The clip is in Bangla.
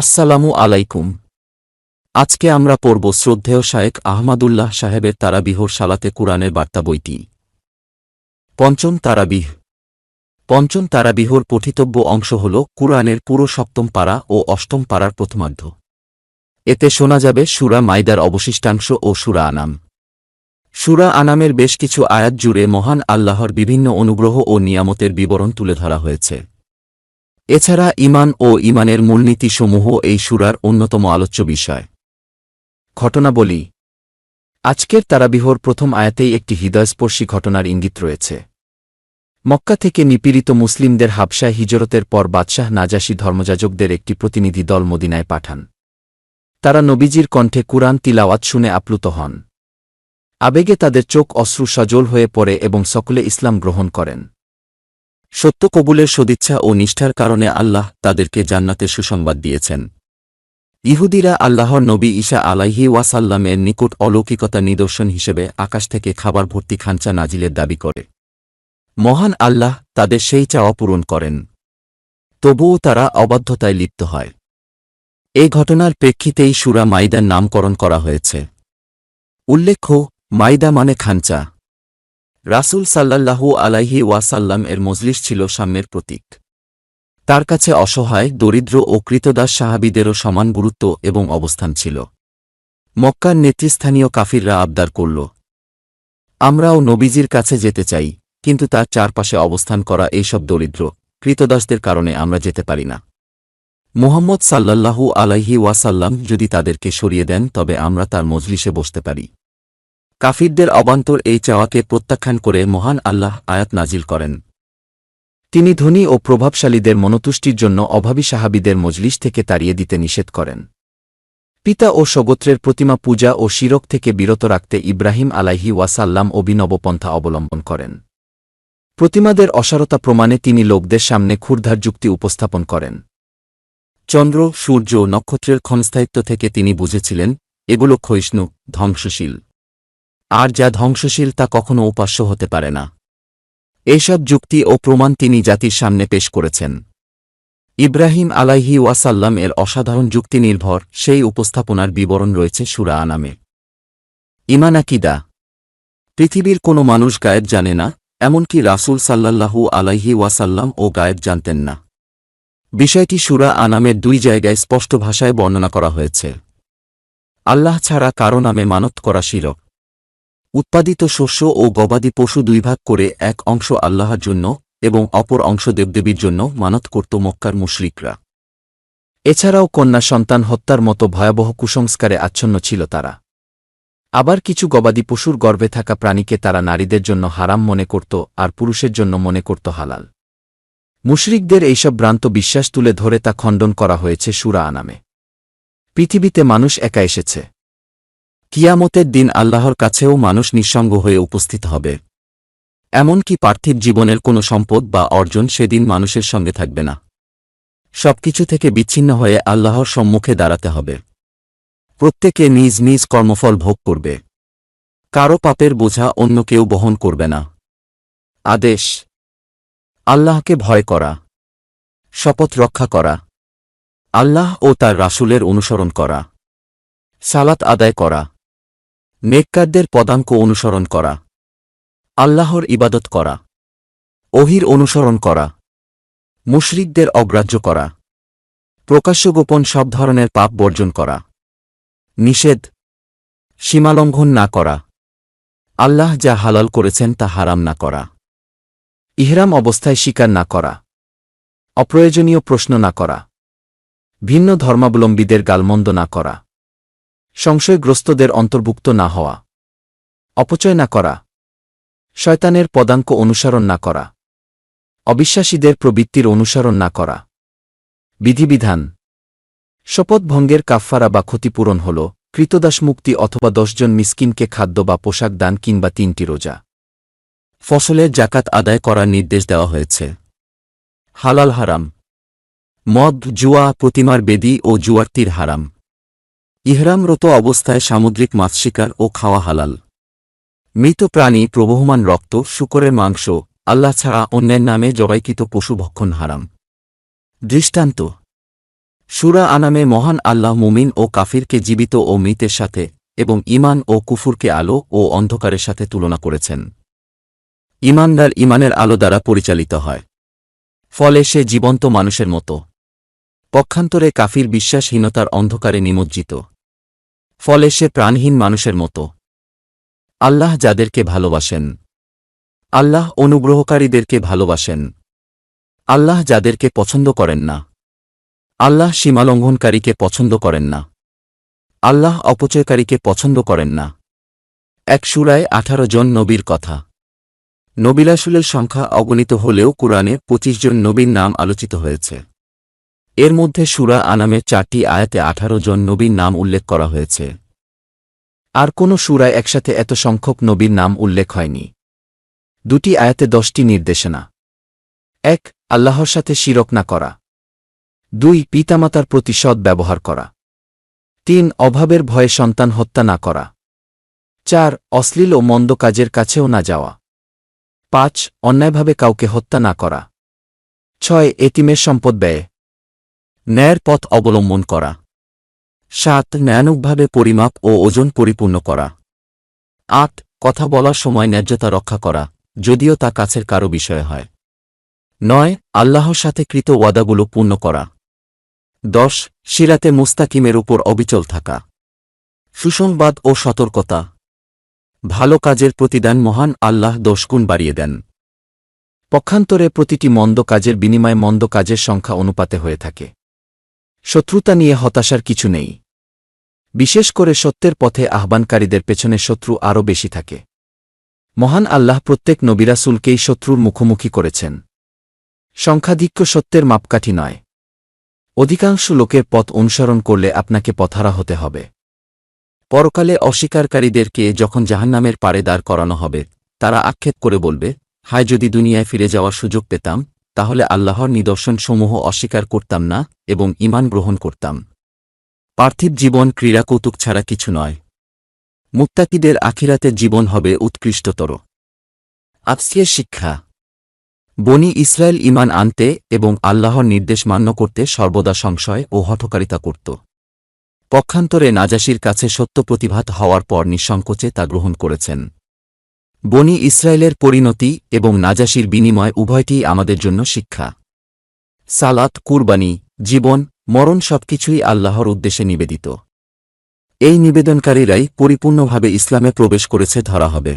আসসালামু আলাইকুম। আজকে আমরা পড়ব শ্রদ্ধেয় শায়েক আহমাদুল্লাহ সাহেবের তারাবিহর সালাতে কুরআনের বার্তা বইটি। পঞ্চম তারাবিহ। পঞ্চম তারাবিহর পঠিতব্য অংশ হল কুরআনের পুরো সপ্তম পাড়া ও অষ্টম পাড়ার প্রথমার্ধ। এতে শোনা যাবে সুরা মাইদার অবশিষ্টাংশ ও সুরা আনাম। সুরা আনামের বেশ কিছু আয়াত জুড়ে মহান আল্লাহর বিভিন্ন অনুগ্রহ ও নিয়ামতের বিবরণ তুলে ধরা হয়েছে। এছাড়া ইমান ও ইমানের মূলনীতিসমূহ এই সুরার অন্যতম আলোচ্য বিষয়। ঘটনা বলি আজকের তারাবিহর প্রথম আয়াতেই একটি হৃদয়স্পর্শী ঘটনার ইঙ্গিত রয়েছে। মক্কা থেকে নিপীড়িত মুসলিমদের হাবসায় হিজরতের পর বাদশাহ নাজাসী ধর্মযাজকদের একটি প্রতিনিধি দল মদিনায় পাঠান। তারা নবীজির কণ্ঠে কুরআন তিলাওয়াত শুনে আপ্লুত হন। আবেগে তাদের চোখ অশ্রু সজল হয়ে পড়ে এবং সকলে ইসলাম গ্রহণ করেন। সত্য কবুলের সদিচ্ছা ও নিষ্ঠার কারণে আল্লাহ তাদেরকে জান্নাতের সুসংবাদ দিয়েছেন। ইহুদিরা আল্লাহর নবী ঈশা আলাইহি ওয়াসাল্লামের নিকট অলৌকিকতা নিদর্শন হিসেবে আকাশ থেকে খাবার ভর্তি খাঞ্চা নাজিলের দাবি করে। মহান আল্লাহ তাদের সেই চাওয়া পূরণ করেন। তবুও তারা অবাধ্যতায় লিপ্ত হয়। এ ঘটনার প্রেক্ষিতেই সুরা মাইদার নামকরণ করা হয়েছে। উল্লেখ্য, মাইদা মানে খাঞ্চা রাসূল সাল্লাল্লাহু আলাইহি ওয়াসাল্লাম এর মজলিস ছিল সাম্যের প্রতীক। তার কাছে অসহায়, দরিদ্র ও কৃতদাস সাহাবিদেরও সমান গুরুত্ব এবং অবস্থান ছিল। মক্কার নেতৃস্থানীয় কাফিররা আবদার করল, আমরাও নবীজির কাছে যেতে চাই, কিন্তু তার চারপাশে অবস্থান করা এইসব দরিদ্র, কৃতদাসদের কারণে আমরা যেতে পারি না। মুহাম্মদ সাল্লাল্লাহু আলাইহি ওয়াসাল্লাম যদি তাদেরকে সরিয়ে দেন, তবে আমরা তার মজলিসে বসতে পারি। কাফিরদের অবান্তর এই চাওয়াকে প্রত্যাখ্যান করে মহান আল্লাহ আয়াত নাজিল করেন। তিনি ধনী ও প্রভাবশালীদের মনতুষ্টির জন্য অভাবী সাহাবিদের মজলিস থেকে তাড়িয়ে দিতে নিষেধ করেন। পিতা ও সগোত্রের প্রতিমা পূজা ও শিরক থেকে বিরত রাখতে ইব্রাহিম আলাইহি ওয়াসাল্লাম অভিনব পন্থা অবলম্বন করেন। প্রতিমাদের অসারতা প্রমাণে তিনি লোকদের সামনে ক্ষুর্ধার যুক্তি উপস্থাপন করেন। চন্দ্র, সূর্য নক্ষত্রের ক্ষণস্থায়িত্ব থেকে তিনি বুঝেছিলেন, এগুলো ক্ষয়িষ্ণু, ধ্বংসশীল। আর যা ধ্বংসশীল তা কখনও উপাস্য হতে পারে না। এসব যুক্তি ও প্রমাণ তিনি জাতির সামনে পেশ করেছেন। ইব্রাহিম আলাইহি ওয়াসাল্লাম এর অসাধারণ যুক্তি নির্ভর সেই উপস্থাপনার বিবরণ রয়েছে সুরা আনামে। ইমান আকিদা। পৃথিবীর কোনো মানুষ গায়েব জানে না, এমনকি রাসূল সাল্লাল্লাহু আলাইহি ওয়াসাল্লাম ও গায়েব জানতেন না। বিষয়টি সুরা আনামের দুই জায়গায় স্পষ্ট ভাষায় বর্ণনা করা হয়েছে। আল্লাহ ছাড়া কারও নামে মানত করা শিরক উৎপাদিত শস্য ও গবাদি পশু দুই ভাগ করে এক অংশ আল্লাহর জন্য এবং অপর অংশ দেবদেবীর জন্য মানত করত মক্কার মুশরিকরা। এছাড়াও কন্যা সন্তান হত্যার মতো ভয়াবহ কুসংস্কারে আচ্ছন্ন ছিল তারা। আবার কিছু গবাদি পশুর গর্ভে থাকা প্রাণীকে তারা নারীদের জন্য হারাম মনে করত আর পুরুষের জন্য মনে করত হালাল। মুশরিকদের এইসব ভ্রান্ত বিশ্বাস তুলে ধরে তা খণ্ডন করা হয়েছে সুরা আনামে। পৃথিবীতে মানুষ একা এসেছে। কিয়ামতের দিন আল্লাহর কাছেও মানুষ নিঃসঙ্গ হয়ে উপস্থিত হবে। এমনকি পার্থিব জীবনের কোনো সম্পদ বা অর্জন সেদিন মানুষের সঙ্গে থাকবে না। সবকিছু থেকে বিচ্ছিন্ন হয়ে আল্লাহর সম্মুখে দাঁড়াতে হবে। প্রত্যেকে নিজ নিজ কর্মফল ভোগ করবে। কারও পাপের বোঝা অন্য কেউ বহন করবে না। আদেশ, আল্লাহকে ভয় করা, শপথ রক্ষা করা, আল্লাহ ও তার রাসূলের অনুসরণ করা, সালাত আদায় করা। নেককারদের পদাঙ্ক অনুসরণ করা। আল্লাহর ইবাদত করা। ওহির অনুসরণ করা। মুশরিকদের অগ্রাহ্য করা। প্রকাশ্য গোপন সব ধরনের পাপ বর্জন করা। নিষেধ। সীমালঙ্ঘন না করা। আল্লাহ যা হালাল করেছেন তা হারাম না করা। ইহরাম অবস্থায় স্বীকার না করা। অপ্রয়োজনীয় প্রশ্ন না করা। ভিন্ন ধর্মাবলম্বীদের গালমন্দ না করা। সংশয়গ্রস্তদের অন্তর্ভুক্ত না হওয়া। অপচয় না করা। শয়তানের পদাঙ্ক অনুসরণ না করা। অবিশ্বাসীদের প্রবৃত্তির অনুসরণ না করা। বিধিবিধান। শপথ ভঙ্গের কাফফারা বা ক্ষতিপূরণ হল কৃতদাস মুক্তি অথবা দশজন মিসকিনকে খাদ্য বা পোশাক দান কিংবা তিনটি রোজা। ফসলের জাকাত আদায় করার নির্দেশ দেওয়া হয়েছে। হালাল হারাম। মদ, জুয়া, প্রতিমার বেদি ও জুয়ার্তির হারাম। ইহরামরত অবস্থায় সামুদ্রিক মাছ শিকার ও খাওয়া হালাল। মৃত প্রাণী প্রবহমান রক্ত, শুকরের মাংস, আল্লাহ ছাড়া অন্যের নামে জবাইকৃত পশু ভক্ষণ হারাম। দৃষ্টান্ত। সুরা আনামে মহান আল্লাহ মুমিন ও কাফিরকে জীবিত ও মৃতের সাথে এবং ইমান ও কুফুরকে আলো ও অন্ধকারের সাথে তুলনা করেছেন। ইমানদার ইমানের আলো দ্বারা পরিচালিত হয়। ফলে সে জীবন্ত মানুষের মতো। পক্ষান্তরে কাফির বিশ্বাসহীনতার অন্ধকারে নিমজ্জিত। ফলে সে প্রাণহীন মানুষের মতো। আল্লাহ যাদেরকে ভালোবাসেন। আল্লাহ অনুগ্রহকারীদেরকে ভালোবাসেন। আল্লাহ যাদেরকে পছন্দ করেন না। আল্লাহ সীমালঙ্ঘনকারীকে পছন্দ করেন না। আল্লাহ অপচয়কারীকে পছন্দ করেন না। এক সুরায় আঠারো জন নবীর কথা। নবিলাসুলের সংখ্যা অগণিত হলেও কুরআনে পঁচিশ জন নবীর নাম আলোচিত হয়েছে। এর মধ্যে সুরা আনামে চারটি আয়াতে আঠারো জন নবীর নাম উল্লেখ করা হয়েছে। আর কোনো সুরায় একসাথে এত সংখ্যক নবীর নাম উল্লেখ হয়নি। দুটি আয়াতে দশটি নির্দেশনা। এক, আল্লাহর সাথে শিরক না করা। দুই, পিতামাতার প্রতি সৎ ব্যবহার করা। তিন, অভাবের ভয়ে সন্তান হত্যা না করা। চার, অশ্লীল ও মন্দ কাজের কাছেও না যাওয়া। পাঁচ, অন্যায়ভাবে কাউকে হত্যা না করা। ছয়, এতিমের সম্পদ ব্যয়। ন্যায়ের পথ অবলম্বন করা। সাত ন্যায়ানুকভাবে পরিমাপ ও ওজন পরিপূর্ণ করা। আট, কথা বলার সময় ন্যায্যতা রক্ষা করা, যদিও তা কাছের কারও বিষয় হয়। নয়, আল্লাহর সাথে কৃত ওয়াদাগুলো পূর্ণ করা। দশ, সিরাতে মুস্তাকিমের উপর অবিচল থাকা। সুসংবাদ ও সতর্কতা। ভালো কাজের প্রতিদান মহান আল্লাহ দোষগুণ বাড়িয়ে দেন। পক্ষান্তরে প্রতিটি মন্দ কাজের বিনিময়ে মন্দ কাজের সংখ্যা অনুপাতে হয়ে থাকে। শত্রুতা নিয়ে হতাশার কিছু নেই। বিশেষ করে সত্যের পথে আহ্বানকারীদের পেছনে শত্রু আরও বেশি থাকে। মহান আল্লাহ প্রত্যেক নবিরাসুলকেই শত্রুর মুখোমুখি করেছেন। সংখ্যাধিক্য সত্যের মাপকাঠি নয়। অধিকাংশ লোকের পথ অনুসরণ করলে আপনাকে পথারা হতে হবে। পরকালে অস্বীকারীদেরকে যখন জাহান্নামের পারে দাঁড় করানো হবে, তারা আক্ষেপ করে বলবে, হায়, যদি দুনিয়ায় ফিরে যাওয়ার সুযোগ পেতাম তাহলে আল্লাহর নিদর্শনসমূহ অস্বীকার করতাম না এবং ইমান গ্রহণ করতাম। পার্থিব জীবন ক্রীড়া কৌতুক ছাড়া কিছু নয়। মুত্তাকিদের আখিরাতে জীবন হবে উৎকৃষ্টতর। আজকের শিক্ষা। বনি ইসরায়েল ইমান আনতে এবং আল্লাহর নির্দেশ মান্য করতে সর্বদা সংশয় ও হঠকারিতা করত। পক্ষান্তরে নাজাসির কাছে সত্য প্রতিভাত হওয়ার পর নিঃসংকোচে তা গ্রহণ করেছেন। বনি ইসরায়েলের পরিণতি এবং নাজাসির বিনিময় উভয়টি আমাদের জন্য শিক্ষা। সালাত, কুরবানি, জীবন, মরণ সবকিছুই আল্লাহর উদ্দেশ্যে নিবেদিত। এই নিবেদনকারীরাই পরিপূর্ণভাবে ইসলামে প্রবেশ করেছে ধরা হবে।